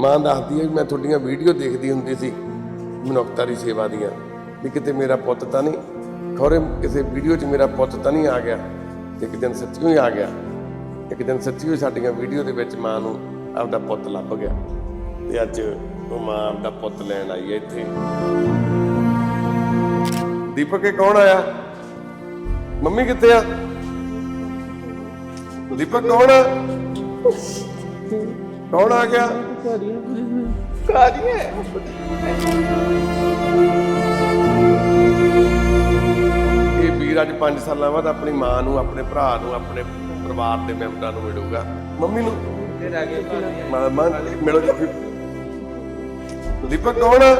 ਮਾਂ ਦੱਸਦੀ ਹੈ ਵੀ ਮੈਂ ਤੁਹਾਡੀਆਂ ਵੀਡੀਓ ਦੇਖਦੀ ਹੁੰਦੀ ਸੀ ਮਨੁੱਖਤਾ ਦੀ ਸੇਵਾ ਦੀਆਂ ਵੀ ਕਿਤੇ ਮੇਰਾ ਪੁੱਤ ਤਾਂ ਨਹੀਂ ਖੌਰੇ ਕਿਸੇ ਵੀਡੀਓ 'ਚ ਮੇਰਾ ਪੁੱਤ ਤਾਂ ਨਹੀਂ ਆ ਗਿਆ ਤੇ ਇੱਕ ਦਿਨ ਸੱਚੀਓ ਹੀ ਆ ਗਿਆ ਇੱਕ ਦਿਨ ਸੱਚੀਓ ਹੀ ਸਾਡੀਆਂ ਵੀਡੀਓ ਦੇ ਵਿੱਚ ਮਾਂ ਨੂੰ ਆਪਦਾ ਪੁੱਤ ਲੱਭ ਗਿਆ ਤੇ ਅੱਜ ਉਹ ਮਾਂ ਆਪਦਾ ਪੁੱਤ ਲੈਣ ਆਈ ਹੈ ਇੱਥੇ ਦੀਪਕ ਇਹ ਕੌਣ ਆਇਆ ਮੰਮੀ ਕਿੱਥੇ ਆ ਦੀਪਕ ਕੌਣ ਆ ਕੌਣ ਆ ਗਿਆ? ਇਹ ਵੀਰ ਅੱਜ 5 ਸਾਲਾਂ ਬਾਅਦ ਆਪਣੀ ਮਾਂ ਨੂੰ ਆਪਣੇ ਭਰਾ ਨੂੰ ਆਪਣੇ ਪਰਿਵਾਰ ਦੇ ਮੈਂਬਰਾਂ ਨੂੰ ਮਿਲੂਗਾ। ਮੰਮੀ ਨੂੰ? ਮਾਂ ਮਾਂ ਮਿਲੋ ਜੀ ਫਿਰ। ਦੀਪਕ ਕੌਣ ਆ?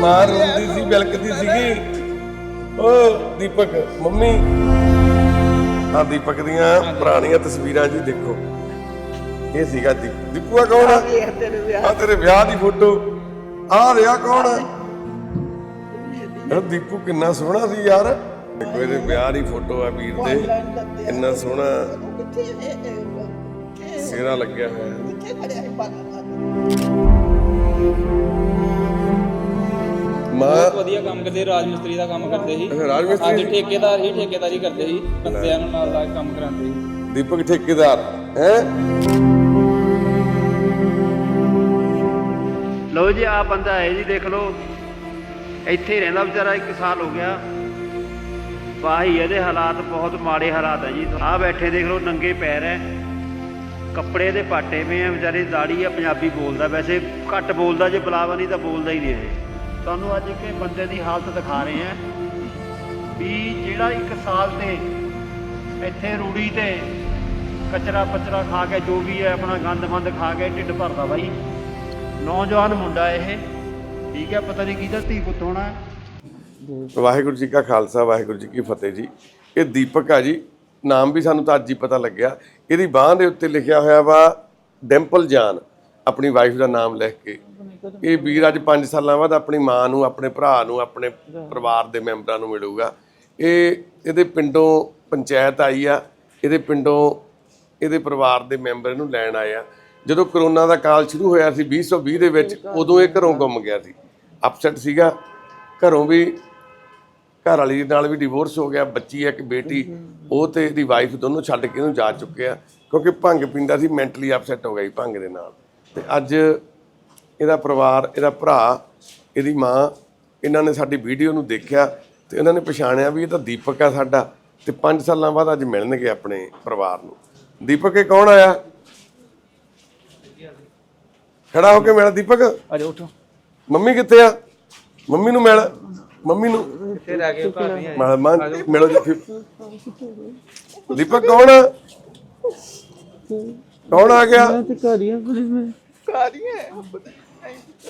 ਮਾਂ ਰੋਂਦੀ ਸੀ ਬਿਲਕਦੀ ਸੀਗੀ। ਓ ਦੀਪਕ ਮੰਮੀ। ਆ ਦੀਪਕ ਦੀਆਂ ਪੁਰਾਣੀਆਂ ਤਸਵੀਰਾਂ ਜੀ ਦੇਖੋ। ਇਹ ਸੀਗਾ ਦੀਪ। ਦੀਪੂਆ ਕੌਣ ਆ? ਆ ਤੇਰੇ ਵਿਆਹ ਦੀ ਫੋਟੋ। ਆ ਰਿਹਾ ਕੌਣ ਆ? ਦੀਪੂ ਕਿੰਨਾ ਸੋਹਣਾ ਸੀ ਯਾਰ। ਦੇਖੋ ਇਹਦੇ ਵਿਆਹ ਦੀ ਫੋਟੋ ਆ ਵੀਰ ਦੇ। ਕਿੰਨਾ ਸੋਹਣਾ। ਸਿਹਰਾ ਲੱਗਿਆ ਹੋਇਆ। ਹੈ ਵਧੀਆ ਕੰਮ ਕਰਦੇ ਰਾਜ ਮਿਸਤਰੀ ਦਾ ਕੰਮ ਕਰਦੇ ਸੀ। ਅੱਛਾ, ਰਾਜ ਮਿਸਤਰੀ ਹਾਂਜੀ ਠੇਕੇਦਾਰ ਹੀ ਠੇਕੇਦਾਰੀ ਕਰਦੇ ਸੀ ਬੰਦਿਆਂ ਨੂੰ ਨਾਲ ਲਾ ਕੇ ਕੰਮ ਕਰਾਉਂਦੇ ਸੀ। ਦੀਪਕ ਠੇਕੇਦਾਰ ਹੈ? ਲਓ ਜੀ ਆ ਬੰਦਾ ਹੈ ਜੀ ਦੇਖ ਲਓ। ਇੱਥੇ ਹੀ ਰਹਿੰਦਾ ਵਿਚਾਰਾ 1 ਸਾਲ ਹੋ ਗਿਆ। ਵਾਹੀ ਇਹਦੇ ਹਾਲਾਤ ਬਹੁਤ ਮਾੜੇ ਹਾਲਾਤ ਹੈ ਜੀ। ਆ ਬੈਠੇ ਦੇਖ ਲਓ ਨੰਗੇ ਪੈਰ ਹੈ ਕੱਪੜੇ ਦੇ ਪਾਟੇ ਆ ਵਿਚਾਰੇ ਦਾੜੀ ਆ ਪੰਜਾਬੀ ਬੋਲਦਾ। ਵੈਸੇ ਘੱਟ ਬੋਲਦਾ ਜੇ ਬੁਲਾਵਾ ਨਹੀਂ ਤਾਂ ਬੋਲਦਾ ਹੀ ਨਹੀਂ ਇਹ। ਤੁਹਾਨੂੰ ਅੱਜ ਇੱਕ ਬੰਦੇ ਦੀ ਹਾਲਤ ਦਿਖਾ ਰਹੇ ਆ ਵੀ ਜਿਹੜਾ 1 ਸਾਲ ਤੇ ਇੱਥੇ ਰੂੜੀ ਤੇ ਕਚਰਾ ਪਚਰਾ ਖਾ ਕੇ ਜੋ ਵੀ ਹੈ, ਆਪਣਾ ਗੰਦ ਮੰਦ ਖਾ ਕੇ ਢਿੱਡ ਭਰਦਾ ਬਾਈ। ਨੌਜਵਾਨ ਮੁੰਡਾ ਇਹ, ਠੀਕ ਹੈ, ਪਤਾ ਨਹੀਂ ਕਿਹਦਾ ਧੀ ਪੁੱਤ ਹੋਣਾ। ਵਾਹਿਗੁਰੂ ਜੀ ਕਾ ਖਾਲਸਾ, ਵਾਹਿਗੁਰੂ ਜੀ ਕੀ ਫਤਿਹ ਜੀ। ਇਹ ਦੀਪਕ ਆ ਜੀ, ਨਾਮ ਵੀ ਸਾਨੂੰ ਤਾਂ ਅੱਜ ਹੀ ਪਤਾ ਲੱਗਿਆ। ਇਹਦੀ ਬਾਹ ਦੇ ਉੱਤੇ ਲਿਖਿਆ ਹੋਇਆ ਵਾ, ਡੈਂਪਲ ਜਾਨ, ਆਪਣੀ ਵਾਈਫ ਦਾ ਨਾਮ ਲਿਖ ਕੇ। ਇਹ ਵੀਰ ਅੱਜ 5 ਸਾਲਾਂ ਬਾਅਦ ਆਪਣੀ ਮਾਂ ਨੂੰ ਆਪਣੇ ਭਰਾ ਨੂੰ ਆਪਣੇ ਪਰਿਵਾਰ ਦੇ ਮੈਂਬਰਾਂ ਨੂੰ ਮਿਲੂਗਾ। ਇਹ ਇਹਦੇ ਪਿੰਡੋਂ ਪੰਚਾਇਤ ਆਈ ਆ ਇਹਦੇ ਪਿੰਡੋਂ ਇਹਦੇ ਪਰਿਵਾਰ ਦੇ ਮੈਂਬਰ ਇਹਨੂੰ ਲੈਣ ਆਏ ਆ। ਜਦੋਂ ਕਰੋਨਾ ਦਾ ਕਾਲ ਸ਼ੁਰੂ ਹੋਇਆ ਸੀ 2020 ਦੇ ਵਿੱਚ ਉਦੋਂ ਇਹ ਘਰੋਂ ਗੁੰਮ ਗਿਆ ਸੀ। ਅਪਸੈਟ ਸੀਗਾ। ਘਰੋਂ ਵੀ ਘਰ ਵਾਲੀ ਨਾਲ ਵੀ ਡਿਵੋਰਸ ਹੋ ਗਿਆ ਬੱਚੀ ਇੱਕ ਬੇਟੀ ਉਹ ਤੇ ਇਹਦੀ ਵਾਈਫ ਦੋਨੋਂ ਛੱਡ ਕੇ ਇਹਨੂੰ ਜਾ ਚੁੱਕੇ ਆ। ਕਿਉਂਕਿ ਭੰਗ ਪੀਂਦਾ ਸੀ ਮੈਂਟਲੀ ਅਪਸੈਟ ਹੋ ਸੀ ਭੰਗ ਦੇ ਨਾਲ। ਤੇ ਅੱਜ ਇਹਦਾ ਪਰਿਵਾਰ ਇਹਦਾ ਭਰਾ ਇਹਦੀ ਮਾਂ ਇਹਨਾਂ ਨੇ ਸਾਡੀ ਵੀਡੀਓ ਨੂੰ ਦੇਖਿਆ ਤੇ ਇਹਨਾਂ ਨੇ ਪਛਾਣਿਆ ਵੀ ਇਹ ਤਾਂ ਦੀਪਕ ਆ ਸਾਡਾ ਤੇ 5 ਸਾਲਾਂ ਬਾਅਦ ਅੱਜ ਮਿਲਣਗੇ ਆਪਣੇ ਪਰਿਵਾਰ ਨੂੰ। ਦੀਪਕ ਇਹ ਕੌਣ ਆਇਆ? ਖੜਾ ਹੋ ਕੇ ਮਿਲ ਦੀਪਕ? ਅਜੇ ਉਠੋ। ਮੰਮੀ ਕਿੱਥੇ ਆ? ਮੰਮੀ ਨੂੰ ਮਿਲ ਮੰਮੀ ਨੂੰ ਫਿਰ ਆ ਗਏ ਘਰ ਨਹੀਂ ਮੈਂ ਮੈਂ ਮਿਲੋ ਜੀ। ਫਿਰ ਦੀਪਕ ਕੌਣ ਆ? ਕੌਣ ਆ ਗਿਆ?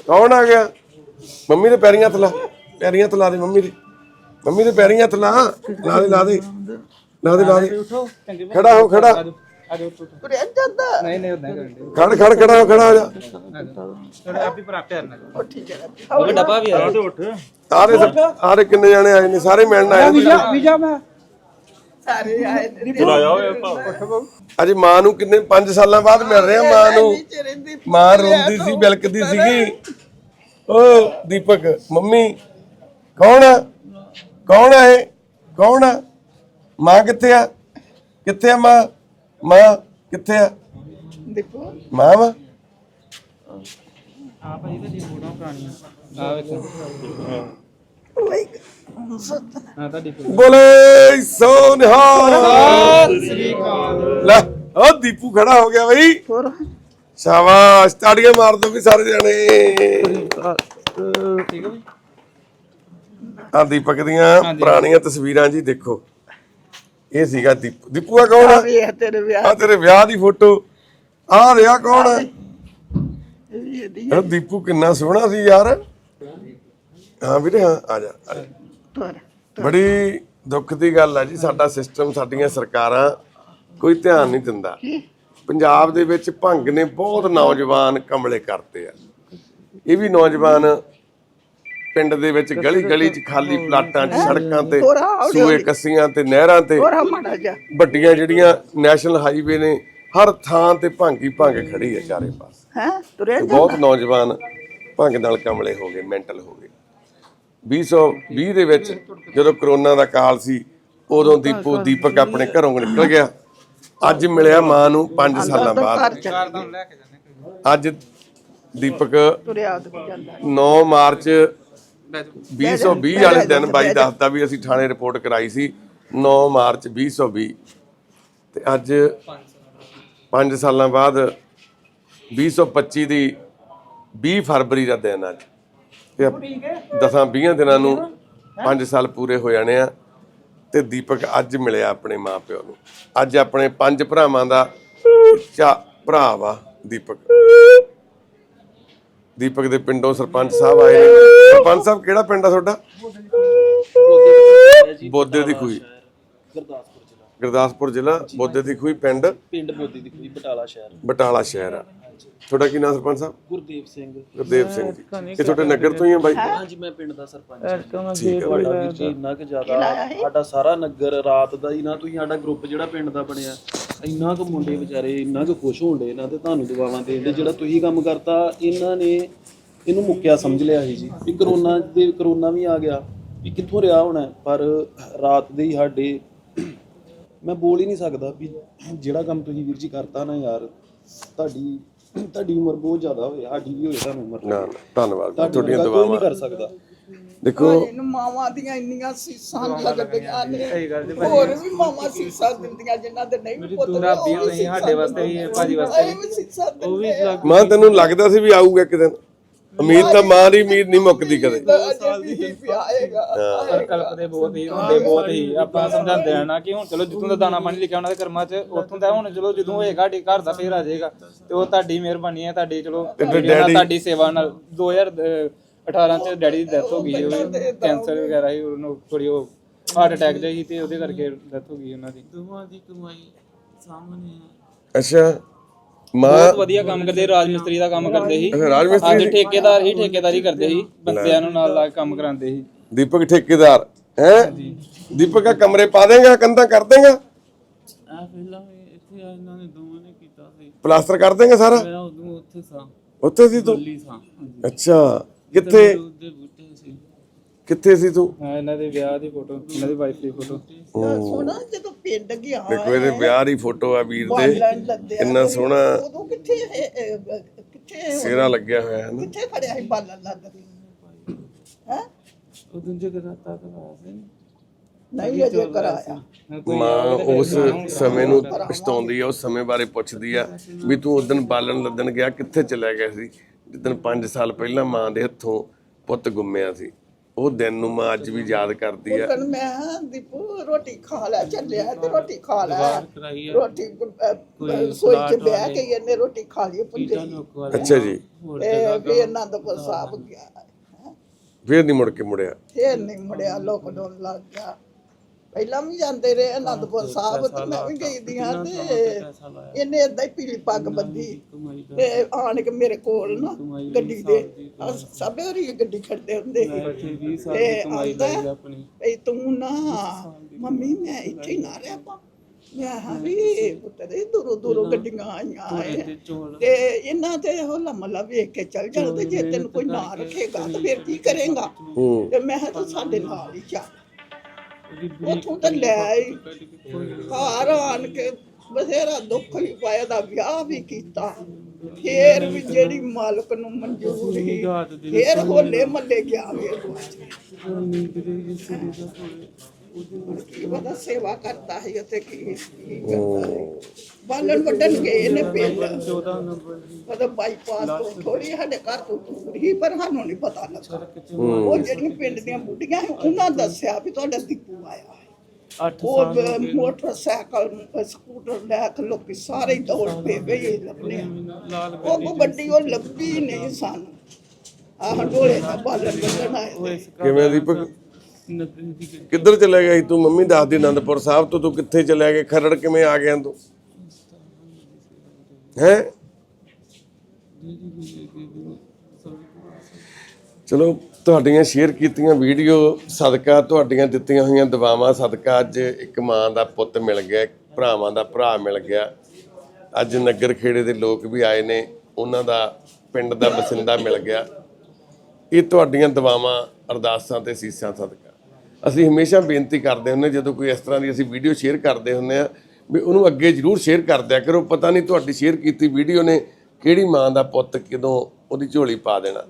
ਕੌਣ ਆ ਗਿਆ? ਮੰਮੀ ਦੇ ਪੈਰੀਆਂ ਹੱਥ ਲਾ ਪੈਰੀਆਂ ਹੱਥ ਲਾ ਦੇ ਮੰਮੀ ਦੇ। ਮੰਮੀ ਦੇ ਪੈਰੀਆਂ ਹੱਥ ਲਾ ਲਾ ਦੇ ਲਾ ਦੇ। ਲਾ ਦੇ ਲਾ ਦੇ। ਉਠੋ ਚੰਗੇ ਖੜਾ ਹੋ ਖੜਾ। ਅਜੇ ਉਠੋ ਨਹੀਂ ਨਹੀਂ ਕਰਦੇ ਖੜ ਖੜ ਖੜਾ ਹੋ ਖੜਾ ਹੋ ਜਾ। ਆਪੀ ਪਰ ਆਪੇ ਆਣਾ ਠੀਕ ਹੈ ਉਹ ਡੱਬਾ ਵੀ ਆ। ਉੱਠ ਸਾਰੇ ਸਾਰੇ ਕਿੰਨੇ ਜਾਣੇ ਆਏ ਨੇ ਸਾਰੇ ਮਿਲਣ ਆਏ ਨੇ। ਵੀਜ਼ਾ ਮੈਂ ਅਜੇ ਮਾਂ ਨੂੰ ਕਿੰਨੇ 5 ਸਾਲਾਂ ਬਾਅਦ ਮਿਲ ਰਹੇ ਆ ਮਾਂ ਨੂੰ। ਮਾਂ ਰੋਂਦੀ ਸੀ ਬਿਲਕਦੀ ਸੀਗੀ। ਓ ਦੀਪਕ ਮੰਮੀ ਕੌਣ ਆ? ਕੌਣ ਆ ਇਹ? ਕੌਣ ਆ? ਮਾਂ ਕਿੱਥੇ ਆ? ਕਿੱਥੇ ਆ ਮਾਂ? ਮਾਂ ਕਿੱਥੇ ਆ? ਦੇਖੋ। ਮਾਂ ਵਾ? ਆ ਭਾਈ ਤੇ ਫੋਟੋ ਪੁਰਾਣੀਆਂ। ਆ ਵੇਖੋ। ਹਾਂ ਤੁਹਾਡੀ ਬੋਲੇ ਸੋ ਨਿਹਾਲ ਲੈ ਓ ਦੀਪੂ ਖੜਾ ਹੋ ਗਿਆ ਬਈ। ਹੋਰ? ਸ਼ਾਬਾਸ਼ ਤਾੜੀਆਂ ਮਾਰ ਦੋ ਵੀ ਸਾਰੇ ਜਣੇ। ਠੀਕ ਹੈ ਆ ਦੀਪਕ ਦੀਆਂ ਪੁਰਾਣੀਆਂ ਤਸਵੀਰਾਂ ਜੀ ਦੇਖੋ। ਇਹ ਸੀਗਾ ਦੀਪੂ ਦੀਪੂ ਆ ਕੌਣ? ਆ ਇਹ ਤੇਰੇ ਵਿਆਹ ਆ ਤੇਰੇ ਵਿਆਹ ਦੀ ਫੋਟੋ। ਆ ਰਿਹਾ ਕੌਣ? ਇਹ ਦੀਪੂ ਕਿੰਨਾ ਸੋਹਣਾ ਸੀ ਯਾਰ। ਹਾਂ ਵੀਰੇ ਹਾਂ ਆ ਜਾ ਆ ਜਾ। ਤੋਰ ਬੜੀ ਦੁੱਖ ਦੀ ਗੱਲ ਆ ਜੀ ਸਾਡਾ ਸਿਸਟਮ ਸਾਡੀਆਂ ਸਰਕਾਰਾਂ ਕੋਈ ਧਿਆਨ ਨਹੀਂ ਦਿੰਦਾ। ਪੰਜਾਬ ਦੇ ਵਿੱਚ ਭੰਗ ਨੇ ਬਹੁਤ ਨੌਜਵਾਨ ਕਮਲੇ ਕਰਤੇ ਆ। ਇਹ ਵੀ ਨੌਜਵਾਨ ਪਿੰਡ ਦੇ ਵਿੱਚ ਗਲੀ ਗਲੀ 'ਚ ਖਾਲੀ ਪਲਾਟਾਂ 'ਚ ਸੜਕਾਂ ਤੇ ਸੂਏ ਕੱਸੀਆਂ ਤੇ ਨਹਿਰਾਂ ਤੇ ਹੋਰ ਮਾੜਾ ਜਾ ਵੱਡੀਆਂ ਜਿਹੜੀਆਂ ਨੈਸ਼ਨਲ ਹਾਈਵੇ ਨੇ ਹਰ ਥਾਂ ਤੇ ਭਾਂਗੀ ਭੰਗ ਖੜੀ ਹੈ ਚਾਰੇ ਪਾਸ। ਹੈ? ਬਹੁਤ ਨੌਜਵਾਨ ਭੰਗ ਨਾਲ ਕਮਲੇ ਹੋ ਗਏ ਮੈਂਟਲ ਹੋ ਗਏ। 2020 ਦੇ ਵਿੱਚ ਜਦੋਂ ਕਰੋਨਾ ਦਾ ਕਾਲ ਸੀ ਉਦੋਂ ਦੀਪੂ ਦੀਪਕ ਆਪਣੇ ਘਰੋਂ ਨਿਕਲ ਗਿਆ। ਅੱਜ ਮਿਲਿਆ ਮਾਂ ਨੂੰ 5 ਸਾਲਾਂ ਬਾਅਦ। ਅੱਜ ਦੀਪਕ ਤੁਰਿਆ ਤੇ ਜਾਂਦਾ 9 ਮਾਰਚ ਬੈ ਜਾਓ। 2020 ਵਾਲੇ ਦਿਨ ਬਾਈ ਦੱਸਦਾ ਵੀ ਅਸੀਂ ਥਾਣੇ ਰਿਪੋਰਟ ਕਰਾਈ ਸੀ 9 ਮਾਰਚ 2020 ਤੇ ਅੱਜ 5 ਸਾਲਾਂ ਬਾਅਦ 2025 ਦੀ 20 ਫਰਵਰੀ ਦਾ ਦਿਨ ਅੱਜ। 10 20 ਦਿਨਾਂ ਨੂੰ 5 ਸਾਲ ਪੂਰੇ ਹੋ ਜਾਣੇ ਆ ਤੇ ਦੀਪਕ ਅੱਜ ਮਿਲਿਆ ਆਪਣੇ ਮਾਪਿਓ ਨੂੰ। ਅੱਜ ਆਪਣੇ ਪੰਜ ਭਰਾਵਾਂ ਦਾ ਚਾ ਭਰਾ ਵਾ ਦੀਪਕ। ਦੀਪਕ ਦੇ ਪਿੰਡੋਂ ਸਰਪੰਚ ਸਾਹਿਬ ਆਏ ਨੇ। ਸਰਪੰਚ ਸਾਹਿਬ ਕਿਹੜਾ ਪਿੰਡ ਆ ਤੁਹਾਡਾ? ਬੋਦੇ ਦੀ ਖੂਹੀ। ਗੁਰਦਾਸਪੁਰ ਜ਼ਿਲ੍ਹਾ। ਗੁਰਦਾਸਪੁਰ ਜ਼ਿਲ੍ਹਾ ਬੋਦੇ ਦੀ ਖੂਹੀ ਪਿੰਡ। ਪਿੰਡ ਬੋਦੀ ਦੀ ਕੋਈ ਬਟਾਲਾ ਸ਼ਹਿਰ। ਬਟਾਲਾ ਸ਼ਹਿਰ ਆ। ਤੁਹਾਡਾ ਕੀ ਨਾਮ ਸਰਪੰਚ ਸਾਹਿਬ? ਗੁਰਦੇਵ ਸਿੰਘ। ਗੁਰਦੇਵ ਸਿੰਘ ਜੀ। ਇਹ ਤੁਹਾਡੇ ਨਗਰ ਤੋਂ ਹੀ ਆ ਬਾਈ? ਹਾਂਜੀ ਮੈਂ ਪਿੰਡ ਦਾ ਸਰਪੰਚ ਹਾਂ। ਠੀਕ ਹੈ ਵੀਰ ਜੀ ਇੰਨਾ ਕਿ ਜ਼ਿਆਦਾ ਸਾਡਾ ਸਾਰਾ ਨਗਰ ਰਾਤ ਦਾ ਹੀ ਨਾ ਤੁਸੀਂ ਸਾਡਾ ਗਰੁੱਪ ਜਿਹੜਾ ਪਿੰਡ ਦਾ ਬਣਿਆ ਇੰਨਾ ਕੁ ਮੁੰਡੇ ਵਿਚਾਰੇ ਇੰਨਾ ਕੁ ਖੁਸ਼ ਹੋਣਦੇ ਇਹਨਾਂ ਤੇ ਤੁਹਾਨੂੰ ਦੁਆਵਾਂ ਦੇਣਦੇ ਜਿਹੜਾ ਤੁਸੀਂ ਕੰਮ ਕਰਤਾ ਇਹਨਾਂ ਨੇ ਇਹਨੂੰ ਮੁੱਕਿਆ ਸਮਝ ਲਿਆ ਸੀ ਜੀ। ਵੀ ਕਰੋਨਾ ਦੇ ਕਰੋਨਾ ਵੀ ਆ ਗਿਆ ਵੀ ਕਿੱਥੋਂ ਰਿਹਾ ਹੋਣਾ ਪਰ ਰਾਤ ਦੇ ਹੀ ਸਾਡੇ ਮੈਂ ਬੋਲ ਹੀ ਨਹੀਂ ਸਕਦਾ ਵੀ ਜਿਹੜਾ ਕੰਮ ਤੁਸੀਂ ਵੀਰ ਜੀ ਕਰਤਾ ਨਾ ਯਾਰ ਤੁਹਾਡੀ ਤੁਹਾਡੀ ਉਮਰ ਬਹੁਤ ਜ਼ਿਆਦਾ ਹੋਵੇ ਸਾਡੀ ਵੀ ਹੋਵੇ ਤੁਹਾਨੂੰ ਉਮਰ। ਨਾ ਧੰਨਵਾਦ। ਤੁਹਾਡੀ ਤੁਹਾਡੀਆਂ ਕੋਈ ਨਹੀਂ ਕਰ ਸਕਦਾ। ਦੇਖੋ ਇਹਨੂੰ ਮਾਵਾਂ ਦੀਆਂ ਇੰਨੀਆਂ ਸੀਸਾਂ ਲੱਗਦੀਆਂ ਨੇ। ਹੋਰ ਵੀ ਮਾਵਾਂ ਸੀਸਾਂ ਦਿੰਦੀਆਂ ਜਿਨ੍ਹਾਂ ਦੇ ਨਹੀਂ ਵੀ ਪੁੱਤ ਨੇ, ਉਹ ਵੀ ਨਹੀਂ ਸਾਡੇ ਵਾਸਤੇ ਹੀ ਭਾਜੀ ਵਾਸਤੇ ਇਹ ਵੀ ਸੀਸਾਂ ਦਿੰਦੇ ਆ। ਮਾਂ ਤੈਨੂੰ ਲੱਗਦਾ ਸੀ ਵੀ ਆਊਗਾ ਇੱਕ ਦਿਨ। ਉਮੀਦ ਤਾਂ ਮਾਂ ਦੀ ਉਮੀਦ ਨਹੀਂ ਮੁੱਕਦੀ ਕਦੇ। ਅਜੇ ਵੀ ਪਿਆਏਗਾ ਕਲਪਦੇ ਬਹੁਤ ਹੀ ਹੁੰਦੇ ਬਹੁਤ ਹੀ ਆਪਾਂ ਸਮਝਾਉਂਦੇ ਆ ਨਾ ਕਿ ਹੁਣ ਚਲੋ ਜਿੱਥੋਂ ਦਾ ਦਾਣਾ ਪਾਣੀ ਲਿਖਿਆ ਉਹਨਾਂ ਦੇ ਕਰਮਾਂ 'ਚ ਉੱਥੋਂ ਦਾ ਹੁਣ ਚਲੋ ਜਦੋਂ ਹੋਏਗਾ ਸਾਡੇ ਘਰ ਦਾ ਫੇਰ ਆ ਜਾਏਗਾ। ਤੇ ਉਹ ਤੁਹਾਡੀ ਮਿਹਰਬਾਨੀ ਹੈ ਤੁਹਾਡੀ ਚਲੋ ਵੀਡੀਓ ਨਾਲ ਤੁਹਾਡੀ ਸੇਵਾ ਨਾਲ 2018 ਚ ਡੈਡੀ ਦੀ ਡੈਥ ਹੋ ਗਈ ਉਹ ਕੈਂਸਰ ਵਗੈਰਾ ਹੀ ਉਹਨੂੰ ਥੋੜੀ ਉਹ ਹਾਰਟ ਅਟੈਕ ਜਾਈ ਤੇ ਉਹਦੇ ਕਰਕੇ ਡੈਥ ਹੋ ਗਈ ਉਹਨਾਂ ਦੀ। ਦੋਵਾਂ ਦੀ ਕਮਾਈ ਸਾਹਮਣੇ ਅੱਛਾ। ਮਾਂ ਬਹੁਤ ਵਧੀਆ ਕੰਮ ਕਰਦੇ ਰਾਜ ਮਿਸਤਰੀ ਦਾ ਕੰਮ ਕਰਦੇ ਸੀ। ਅੱਛਾ, ਰਾਜ ਮਿਸਤਰੀ ਅੱਜ ਠੇਕੇਦਾਰ ਹੀ ਠੇਕੇਦਾਰੀ ਕਰਦੇ ਸੀ ਬੰਦਿਆਂ ਨੂੰ ਨਾਲ ਲਾ ਕੇ ਕੰਮ ਕਰਾਉਂਦੇ ਸੀ। ਦੀਪਕ ਠੇਕੇਦਾਰ ਹੈ? ਦੀਪਕ ਆ ਕਮਰੇ ਪਾ ਦੇਗਾ ਕੰਧਾਂ ਕਰ ਦੇਗਾ? ਆ ਪਹਿਲਾਂ ਵੀ ਇੱਥੇ ਆ ਇਹਨਾਂ ਨੇ ਦੋਵਾਂ ਨੇ ਕੀਤਾ ਸੀ। ਪਲਾਸਟਰ ਕਰ ਦੇਗਾ ਸਾਰਾ? ਮੈਂ ਉਦੋਂ ਉੱਥੇ ਸਾਂ। ਉੱਥੇ ਸੀ ਤੂੰ? ਦਿੱਲੀ ਸਾਂ ਅੱਛਾ ਕਿੱਥੇ? ਉਹਦੇ ਕਿੱਥੇ ਸੀ ਤੂੰ? ਹਾਂ ਇਹਨਾਂ ਦੇ ਵਿਆਹ ਦੀ ਫੋਟੋ ਇਹਨਾਂ ਦੀ ਵਾਈਫ ਦੀ ਫੋਟੋ। ਸੋਨਾ ਜਦੋਂ ਪਿੰਡ ਗਿਆ ਦੇਖੋ ਇਹਦੇ ਵਿਆਹ ਦੀ ਫੋਟੋ ਆ ਵੀਰ ਦੇ। ਕਿੰਨਾ ਸੋਹਣਾ ਉਦੋਂ ਕਿੱਥੇ ਕਿੱਥੇ ਸਿਹਰਾ ਲੱਗਿਆ ਹੋਇਆ ਹੈ ਨਾ। ਕਿੱਥੇ ਖੜਿਆ ਸੀ ਬਾਲਣ ਲੱਦ ਹੈ? ਉਦੋਂ ਜਗਰਾਤਾ ਕਰਵਾਇਆ ਸੀ ਨਹੀਂ ਅਜੇ ਕਰਾਇਆ। ਮਾਂ ਉਸ ਸਮੇਂ ਨੂੰ ਪਛਤਾਉਂਦੀ ਆ ਉਸ ਸਮੇਂ ਬਾਰੇ ਪੁੱਛਦੀ ਆ ਵੀ ਤੂੰ ਉਦੋਂ ਬਾਲਣ ਲੱਦਣ ਗਿਆ ਕਿੱਥੇ ਚਲਾ ਗਿਆ ਸੀ? ਜਿੱਦਣ 5 ਸਾਲ ਪਹਿਲਾਂ ਮਾਂ ਦੇ ਹੱਥੋਂ ਪੁੱਤ ਗੁੰਮਿਆ ਸੀ। ਉਹ ਦਿਨ ਨੂੰ ਮਾਂ ਅੱਜ ਵੀ ਯਾਦ ਕਰਦੀ ਆ। ਮੈਂ ਕਿਹਾ, ਦੀਪੂ ਰੋਟੀ ਖਾ ਲੈ ਚੱਲਿਆ ਤੇ ਰੋਟੀ ਖਾ ਲੈ। ਕਰਾਈ ਆ। ਰੋਟੀ ਸੋਈ ਚ ਬਹਿ ਕੇ ਇਹਨੇ ਰੋਟੀ ਖਾ ਲਈ ਪੁੱਜੇ। ਅੱਛਾ ਜੀ। ਤੇ ਵੀ ਅਨੰਦਪੁਰ ਸਾਹਿਬ ਗਿਆ। ਹੈਂ। ਫੇਰ ਨਹੀਂ ਮੁੜ ਕੇ ਮੁੜਿਆ। ਫੇਰ ਨਹੀਂ ਮੁੜਿਆ ਲੋਕਡਾਊਨ ਲੱਗ ਗਿਆ। ਪਹਿਲਾਂ ਵੀ ਜਾਂਦੇ ਰਹੇ ਅਨੰਦਪੁਰ ਸਾਹਿਬ ਤੇ ਮੈਂ ਵੀ ਗਈ ਦੀ ਹਾਂ ਤੇ ਇਹਨੇ ਏਦਾਂ ਹੀ ਪੀਲੀ ਪੱਗ ਬੱਧੀ ਤੇ ਆਣ ਕੇ ਮੇਰੇ ਕੋਲ ਨਾ ਗੱਡੀ ਦੇ ਸਭੇ ਹੋਰੀ ਗੱਡੀ ਖੜਦੇ ਹੁੰਦੇ। ਸੀ ਤੇ ਆਂਦਾ ਇਹ ਤੂੰ ਨਾ ਮੰਮੀ ਮੈਂ ਇੱਥੇ ਹੀ ਨਾ ਰਹਿ ਪਾ। ਮੈਂ ਹਾਂ ਵੀ ਪੁੱਤਰੇ ਦੂਰੋਂ ਦੂਰੋਂ ਗੱਡੀਆਂ ਆਈਆਂ ਐ। ਤੇ ਇਹਨਾਂ ਤੇ ਉਹ ਲੰਮਲਾ ਵੇਖ ਕੇ ਚੱਲ ਜਾਣਾ ਤੇ ਜੇ ਤੈਨੂੰ ਕੋਈ ਨਾ ਰੱਖੇਗਾ ਤਾਂ ਫਿਰ ਕੀ ਕਰੇਗਾ? ਤੇ ਮੈਂ ਕਿਹਾ ਤੂੰ ਸਾਡੇ ਨਾਲ ਹੀ ਚੱਲ। ਉੱਥੋਂ ਤਾਂ ਲੈ ਆਈ ਘਰ ਆਣ ਕੇ ਬਥੇਰਾ ਦੁੱਖ ਹੀ ਪਾਇਆ ਦਾ ਵਿਆਹ ਵੀ ਕੀਤਾ। ਫੇਰ ਵੀ ਜਿਹੜੀ ਮਾਲਕ ਨੂੰ ਮਨਜ਼ੂਰ ਸੀ ਫੇਰ ਹੋਲੇ ਮੱਲੇ ਗਿਆ ਵੇ ਕੀ ਪਤਾ ਸੇਵਾ ਕਰਦਾ ਹੈ ਉੱਥੇ ਕੀ ਕੀ ਕਰਦਾ ਹੈ ਬਾਲਣ ਵੱਢਣ ਗਏ ਨੇ ਪਿੰਡ। ਮਤਲਬ ਬਾਈਪਾਸ ਤੋਂ ਥੋੜੀ ਸਾਡੇ ਘਰ ਤੋਂ ਦੂਰ ਹੀ ਪਰ ਸਾਨੂੰ ਨਹੀਂ ਪਤਾ ਲੱਗਾ। ਉਹ ਜਿਹੜੀਆਂ ਪਿੰਡ ਦੀਆਂ ਬੁੱਢੀਆਂ ਉਹਨਾਂ ਦੱਸਿਆ ਵੀ ਤੁਹਾਡਾ ਦੀਪੂ ਆਇਆ ਹੈ। ਉਹ ਬ- ਮੋਟਰਸਾਈਕਲ ਸਕੂਟਰ ਲੈ ਕੇ ਲੋਕੀ ਸਾਰੇ ਹੀ ਦੌੜ ਪਏ ਗਏ ਲੱਭਣੇ ਉਹ ਕੋ ਗੱਡੀ ਉਹ ਲੱਭੀ ਨਹੀਂ ਸਾਨੂੰ। ਆਹ ਢੋਲੇ ਦਾ ਬਾਲਣ ਤੇ। ਕਿਵੇਂ ਦੀਪਕ? ਕਿੱਧਰ ਚਲੇ ਗਿਆ ਸੀ ਤੂੰ? ਮੰਮੀ ਦੱਸਦੀ ਆਨੰਦਪੁਰ ਸਾਹਿਬ ਤੋਂ ਤੂੰ ਕਿੱਥੇ ਚਲਿਆ ਗਿਆ ਖਰੜ ਕਿਵੇਂ ਆ ਗਿਆ ਤੂੰ? ਹੈ? ਚਲੋ ਤੁਹਾਡੀਆਂ ਸ਼ੇਅਰ ਕੀਤੀਆਂ ਵੀਡੀਓ ਸਦਕਾ ਤੁਹਾਡੀਆਂ ਦਿੱਤੀਆਂ ਹੋਈਆਂ ਦੁਆਵਾਂ ਸਦਕਾ ਅੱਜ ਇੱਕ ਮਾਂ ਦਾ ਪੁੱਤ ਮਿਲ ਗਿਆ ਭਰਾਵਾਂ ਦਾ ਭਰਾ ਮਿਲ ਗਿਆ। ਅੱਜ ਨਗਰ ਖੇੜੇ ਦੇ ਲੋਕ ਵੀ ਆਏ ਨੇ, ਉਹਨਾਂ ਦਾ ਪਿੰਡ ਦਾ ਬਸਿੰਦਾ ਮਿਲ ਗਿਆ। ਇਹ ਤੁਹਾਡੀਆਂ ਦੁਆਵਾਂ ਅਰਦਾਸਾਂ ਤੇ ਸੀਸਾਂ ਸਦਕਾ। ਅਸੀਂ ਹਮੇਸ਼ਾ ਬੇਨਤੀ ਕਰਦੇ ਹੁੰਨੇ ਜਦੋਂ ਕੋਈ ਇਸ ਤਰ੍ਹਾਂ ਦੀ ਅਸੀਂ ਵੀਡੀਓ ਸ਼ੇਅਰ ਕਰਦੇ ਹੁੰਨੇ ਆ ਵੀ ਉਹਨੂੰ ਅੱਗੇ ਜ਼ਰੂਰ ਸ਼ੇਅਰ ਕਰ ਦਿਆ ਕਰੋ। ਪਤਾ ਨਹੀਂ ਤੁਹਾਡੀ ਸ਼ੇਅਰ ਕੀਤੀ ਵੀਡੀਓ ਨੇ ਕਿਹੜੀ ਮਾਂ ਦਾ ਪੁੱਤ ਕਿਦੋਂ ਉਹਦੀ ਝੋਲੀ ਪਾ ਦੇਣਾ।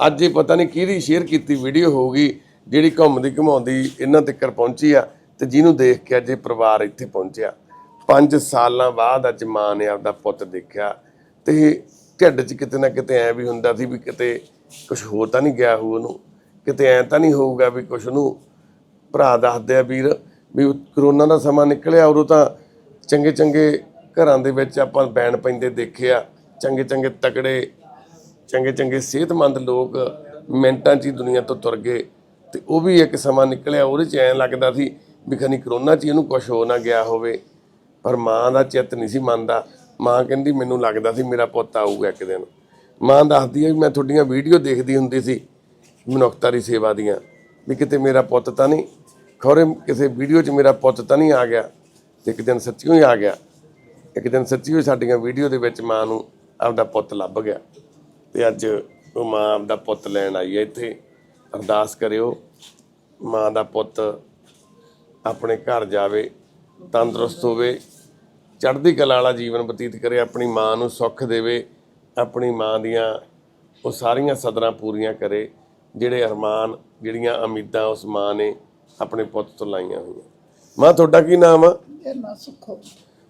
ਅੱਜ ਇਹ ਪਤਾ ਨਹੀਂ ਕਿਹਦੀ ਸ਼ੇਅਰ ਕੀਤੀ ਵੀਡੀਓ ਹੋਊਗੀ ਜਿਹੜੀ ਘੁੰਮਦੀ ਘਮਾਉਂਦੀ ਇਹਨਾਂ ਤੱਕ ਪਹੁੰਚੀ ਆ ਤੇ ਜਿਹਨੂੰ ਦੇਖ ਕੇ ਅੱਜ ਇਹ ਪਰਿਵਾਰ ਇੱਥੇ ਪਹੁੰਚਿਆ। 5 ਸਾਲਾਂ ਬਾਅਦ ਅੱਜ ਮਾਂ ਨੇ ਆਪਦਾ ਪੁੱਤ ਦੇਖਿਆ ਤੇ ਢਿੱਡ 'ਚ ਕਿਤੇ ਨਾ ਕਿਤੇ ਐ ਵੀ ਹੁੰਦਾ ਸੀ ਵੀ ਕਿਤੇ ਕੁਝ ਹੋ ਤਾਂ ਨਹੀਂ ਗਿਆ ਹੋ ਉਹਨੂੰ, ਕਿਤੇ ਐ ਤਾਂ ਨਹੀਂ ਹੋਊਗਾ ਵੀ ਕੁਝ ਉਹਨੂੰ ਭਰਾ ਦੱਸਦੇ ਆ ਵੀਰ ਵੀ ਕਰੋਨਾ ਦਾ ਸਮਾਂ ਨਿਕਲਿਆ, ਉਦੋਂ ਤਾਂ ਚੰਗੇ ਚੰਗੇ ਘਰਾਂ ਦੇ ਵਿੱਚ ਆਪਾਂ ਬੈਣ ਪੈਂਦੇ ਦੇਖਿਆ ਚੰਗੇ ਚੰਗੇ ਤਕੜੇ ਚੰਗੇ ਚੰਗੇ ਸਿਹਤਮੰਦ ਲੋਕ ਮਿੰਟਾਂ 'ਚ ਹੀ ਦੁਨੀਆ ਤੋਂ ਤੁਰ ਗਏ ਤੇ ਉਹ ਵੀ ਇੱਕ ਸਮਾਂ ਨਿਕਲਿਆ, ਉਹਦੇ 'ਚ ਐਂ ਲੱਗਦਾ ਸੀ ਵੀ ਖਨੀ ਕਰੋਨਾ 'ਚ ਹੀ ਇਹਨੂੰ ਕੁਝ ਹੋ ਨਾ ਗਿਆ ਹੋਵੇ। ਪਰ ਮਾਂ ਦਾ ਚਿੱਤ ਨਹੀਂ ਸੀ ਮੰਨਦਾ। ਮਾਂ ਕਹਿੰਦੀ, ਮੈਨੂੰ ਲੱਗਦਾ ਸੀ ਮੇਰਾ ਪੁੱਤ ਆਊਗਾ ਇੱਕ ਦਿਨ। ਮਾਂ ਦੱਸਦੀ ਹੈ ਵੀ ਮੈਂ ਤੁਹਾਡੀਆਂ ਵੀਡੀਓ ਦੇਖਦੀ ਹੁੰਦੀ ਸੀ ਮਨੁੱਖਤਾ ਦੀ ਸੇਵਾ ਦੀਆਂ, ਵੀ ਕਿਤੇ ਮੇਰਾ ਪੁੱਤ ਤਾਂ ਨਹੀਂ, ਖੌਰੇ ਕਿਸੇ ਵੀਡੀਓ 'ਚ ਮੇਰਾ ਪੁੱਤ ਤਾਂ ਨਹੀਂ ਆ ਗਿਆ। ਤੇ ਇੱਕ ਦਿਨ ਸੱਚੀਓ ਹੀ ਆ ਗਿਆ। ਇੱਕ ਦਿਨ ਸੱਚੀਓ ਹੀ ਸਾਡੀਆਂ ਵੀਡੀਓ ਦੇ ਵਿੱਚ ਮਾਂ ਨੂੰ ਆਪਦਾ ਪੁੱਤ ਲੱਭ ਗਿਆ। ਤੇ ਅੱਜ ਉਹ ਮਾਂ ਆਪਦਾ ਪੁੱਤ ਲੈਣ ਆਈ ਹੈ ਇੱਥੇ। ਅਰਦਾਸ ਕਰਿਓ ਮਾਂ ਦਾ ਪੁੱਤ ਆਪਣੇ ਘਰ ਜਾਵੇ ਤੰਦਰੁਸਤ ਹੋਵੇ ਚੜ੍ਹਦੀ ਕਲਾ ਵਾਲਾ ਜੀਵਨ ਬਤੀਤ ਕਰੇ ਆਪਣੀ ਮਾਂ ਨੂੰ ਸੁੱਖ ਦੇਵੇ ਆਪਣੀ ਮਾਂ ਦੀਆਂ ਉਹ ਸਾਰੀਆਂ ਸਦਰਾਂ ਪੂਰੀਆਂ ਕਰੇ ਜਿਹੜੇ ਅਰਮਾਨ ਜਿਹੜੀਆਂ ਉਮੀਦਾਂ ਉਸ ਮਾਂ ਨੇ ਆਪਣੇ ਪੁੱਤ ਤੋਂ ਲਾਈਆਂ ਹੋਈਆਂ। ਮਾਂ ਤੁਹਾਡਾ ਕੀ ਨਾਮ ਆ? ਨਾ ਸੁੱਖੋ।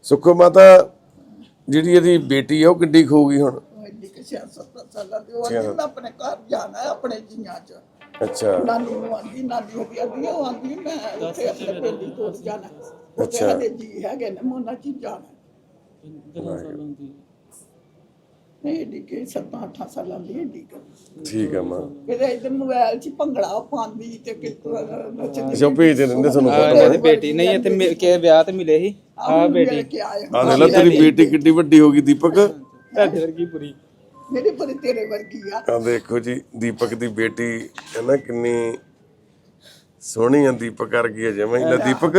ਸੁੱਖੋ ਮਾਤਾ ਜਿਹੜੀ ਇਹਦੀ ਬੇਟੀ ਆ ਉਹ ਕਿੱਡੀ ਖੂਗੀ ਹੁਣ? ਉਹ ਇੰਨੀ ਕਿ ਸਿਆਸਤ ਸਾਲਾਂ ਦੀ ਉਹ ਆਂਦੀ ਮੈਂ ਆਪਣੇ ਘਰ ਜਾਣਾ ਹੈ ਆਪਣੇ ਜੀਆਂ ਚ। ਅੱਛਾ। ਨਾਨੀ ਨੂੰ ਆਂਦੀ ਨਾਨੀ ਉਹਦੀ ਆਂਦੀ ਉਹ ਆਂਦੀ ਮੈਂ ਉੱਥੇ ਆਪਣੇ ਪਿੰਡ ਹੀ ਤੁਰ ਜਾਣਾ। ਅੱਛਾ। ਸਾਡੇ ਜੀ ਹੈਗੇ ਨੇ ਮੋਨਾ ਚ ਜਾਣਾ। ਨਹੀਂ ਏਡੀ ਕਿ 7 8 ਸਾਲਾਂ ਦੀ ਕਿ। ਠੀਕ ਆ ਮਾਂ। ਇਧਰ ਮੋਬਾਈਲ 'ਚ ਭੰਗੜਾ ਪਾਉਂਦੀ ਤੇ ਕਿਤੋਂ ਨੱਚਦੀ ਅੱਛਾ ਉਹ ਭੇਜ ਦਿੰਦੇ ਤੁਹਾਨੂੰ ਆਹ ਫੋਟੋ ਇਹਦੀ ਬੇਟੀ ਨਹੀਂ ਇੱਥੇ ਮਿਲ ਕੇ ਵਿਆਹ ਤੇ ਮਿਲੇ ਸੀ। ਆ ਬੇਟੀ। ਆ ਦੇਖ ਲੈ ਤੇਰੀ ਬੇਟੀ ਕਿੱਡੀ ਵੱਡੀ ਹੋ ਗਈ ਦੀਪਕ। ਤੁਹਾਡੇ ਵਰਗੀ ਪੂਰੀ ਮੇਰੀ ਬੜੀ ਤੇਰੇ ਵਰਗੀ ਆ। ਆ ਦੇਖੋ ਜੀ ਦੀਪਕ ਦੀ ਬੇਟੀ ਹੈ ਨਾ ਕਿੰਨੀ ਸੋਹਣੀ ਆ ਦੀਪਕ ਵਰਗੀ ਹੈ ਜਮਾਂ ਹੀ ਲੈ। ਦੀਪਕ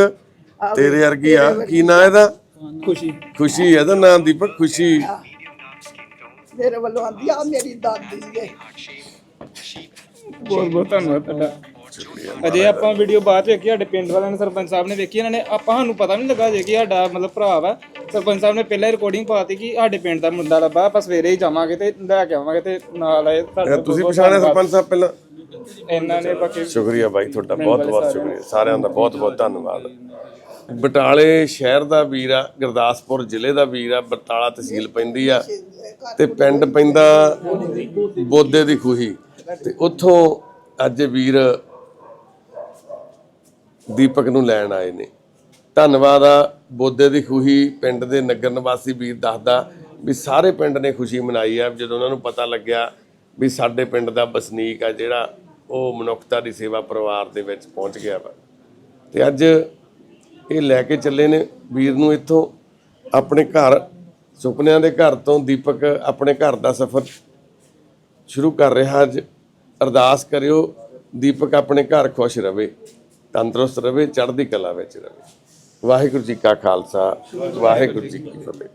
ਤੇਰੇ ਵਰਗੀ ਆ। ਕੀ ਨਾਂ ਇਹਦਾ? ਖੁਸ਼ੀ। ਖੁਸ਼ੀ ਹੈ ਇਹਦਾ ਨਾਮ ਦੀਪਕ ਖੁਸ਼ੀ। ਮੇਰੇ ਵੱਲੋਂ ਆਂਦੀ ਆ ਮੇਰੀ ਦਾਦੀ ਏ। ਬਹੁਤ ਬਹੁਤ ਧੰਨਵਾਦ ਤੁਹਾਡਾ। ਅਜੇ ਆਪਾਂ ਵੀਡੀਓ ਬਾਅਦ ਚ ਵੇਖੀ ਸਾਡੇ ਪਿੰਡ ਵਾਲਿਆਂ ਨੇ ਸਰਪੰਚ ਸਾਹਿਬ ਨੇ ਵੇਖੀ ਇਹਨਾਂ ਨੇ ਆਪਾਂ ਸਾਨੂੰ ਪਤਾ ਵੀ ਨਹੀਂ ਲੱਗਾ ਜੇ ਕਿ ਸਾਡਾ ਮਤਲਬ ਭਰਾ ਵਾ। ਸਰਪੰਚ ਸਾਹਿਬ ਨੇ ਪਹਿਲਾਂ ਹੀ ਰਿਕਾਰਡਿੰਗ ਪਾਤੀ ਕਿ ਸਾਡੇ ਪਿੰਡ ਦਾ ਮੁੰਡਾ ਲੱਭਾ ਆਪਾਂ ਸਵੇਰੇ ਹੀ ਜਾਵਾਂਗੇ ਤੇ ਲੈ ਕੇ ਆਵਾਂਗੇ ਤੇ ਨਾਲ ਆਏ ਤੁਹਾਡਾ ਤੁਸੀਂ ਪਛਾਣਿਆ ਸਰਪੰਚ ਸਾਹਿਬ ਪਹਿਲਾਂ? ਇਹਨਾਂ ਨੇ ਬਾਕੀ ਸ਼ੁਕਰੀਆ ਬਾਈ ਤੁਹਾਡਾ ਬਹੁਤ ਬਹੁਤ ਸ਼ੁਕਰੀਆ। ਸਾਰਿਆਂ ਦਾ ਬਹੁਤ ਬਹੁਤ ਧੰਨਵਾਦ। ਬਟਾਲੇ ਸ਼ਹਿਰ ਦਾ ਵੀਰ ਆ ਗੁਰਦਾਸਪੁਰ ਜ਼ਿਲ੍ਹੇ ਦਾ ਵੀਰ ਆ ਬਟਾਲਾ ਤਹਿਸੀਲ ਪੈਂਦੀ ਆ ਤੇ ਪਿੰਡ ਪੈਂਦਾ ਬੋਦੇ ਦੀ ਖੂਹੀ। ਤੇ ਉੱਥੋਂ ਅੱਜ ਵੀਰ ਦੀਪਕ ਨੂੰ ਲੈਣ ਆਏ ਨੇ। ਧੰਨਵਾਦ ਆ ਬੋਦੇ ਦੀ ਖੁਹੀ ਪਿੰਡ ਦੇ ਨਗਰ ਨਿਵਾਸੀ ਵੀਰ ਦੱਸਦਾ ਵੀ ਸਾਰੇ ਪਿੰਡ ਨੇ ਖੁਸ਼ੀ ਮਨਾਈ ਆ, ਜਦੋਂ ਉਹਨਾਂ ਨੂੰ ਪਤਾ ਲੱਗਿਆ ਵੀ ਸਾਡੇ ਪਿੰਡ ਦਾ ਵਸਨੀਕ ਆ ਜਿਹੜਾ, ਉਹ ਮਨੁੱਖਤਾ ਦੀ ਸੇਵਾ ਪਰਿਵਾਰ ਦੇ ਵਿੱਚ ਪਹੁੰਚ ਗਿਆ ਵਾ। ਤੇ ਅੱਜ ਇਹ ਲੈ ਕੇ ਚੱਲੇ ਨੇ ਵੀਰ ਨੂੰ ਇੱਥੋਂ, ਆਪਣੇ ਘਰ, ਸੁਪਨਿਆਂ ਦੇ ਘਰ ਤੋਂ ਦੀਪਕ ਆਪਣੇ ਘਰ ਦਾ ਸਫ਼ਰ ਸ਼ੁਰੂ ਕਰ ਰਿਹਾ ਅੱਜ। ਅਰਦਾਸ ਕਰਿਓ ਦੀਪਕ ਆਪਣੇ ਘਰ ਖੁਸ਼ ਰਵੇ। ਤੰਦਰੁਸਤ ਰਹੇ ਚੜ੍ਹਦੀ ਕਲਾ ਵਿੱਚ ਰਹੇ ਵਾਹਿਗੁਰੂ ਜੀ ਕਾ ਖਾਲਸਾ ਵਾਹਿਗੁਰੂ ਜੀ ਕੀ ਫਤਿਹ।